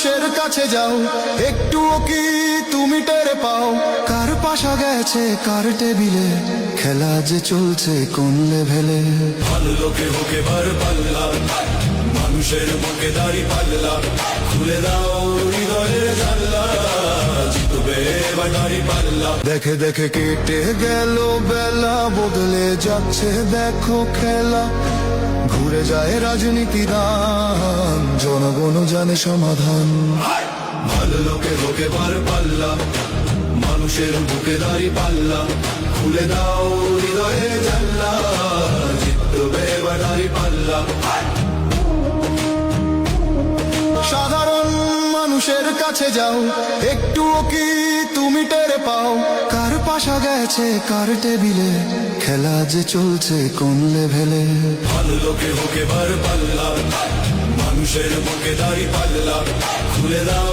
মানুষের কাছে যাও। একটুও কি তুমি টের পাও? কার পাশা গেছে কার টেবিলে? খেলা যে চলছে কোন লেভেলে? ভালো লোকে হোকে বার পাল্লা। মানুষের বুকে দাড়ি পাল্লা। খুলে দাও হৃদয়ের জানলা। দেখে দেখে কেটে গেল বেলা বদলে যাচ্ছে দেখো খেলা। ঘুরে যায় রাজনীতি দান জানে সমাধান। ভালো লোকে লোকে বার পাল্লা মানুষের বুকে দাঁড়ি পাল্লা খুলে দাও হৃদয়ে জানলা জিতবে এবার দাঁড়ি পাল্লা সাধারণ মানুষের কাছে যাও একটুও কি তুমি টের পাও? কার পাশা গেছে কার টেবিলে? খেলা যে চলছে কোন লেভেলে ভালো লোকে হোকে বার পাল্লা মানুষের বুকে দাঁড়ি পাল্লা খুলে দাও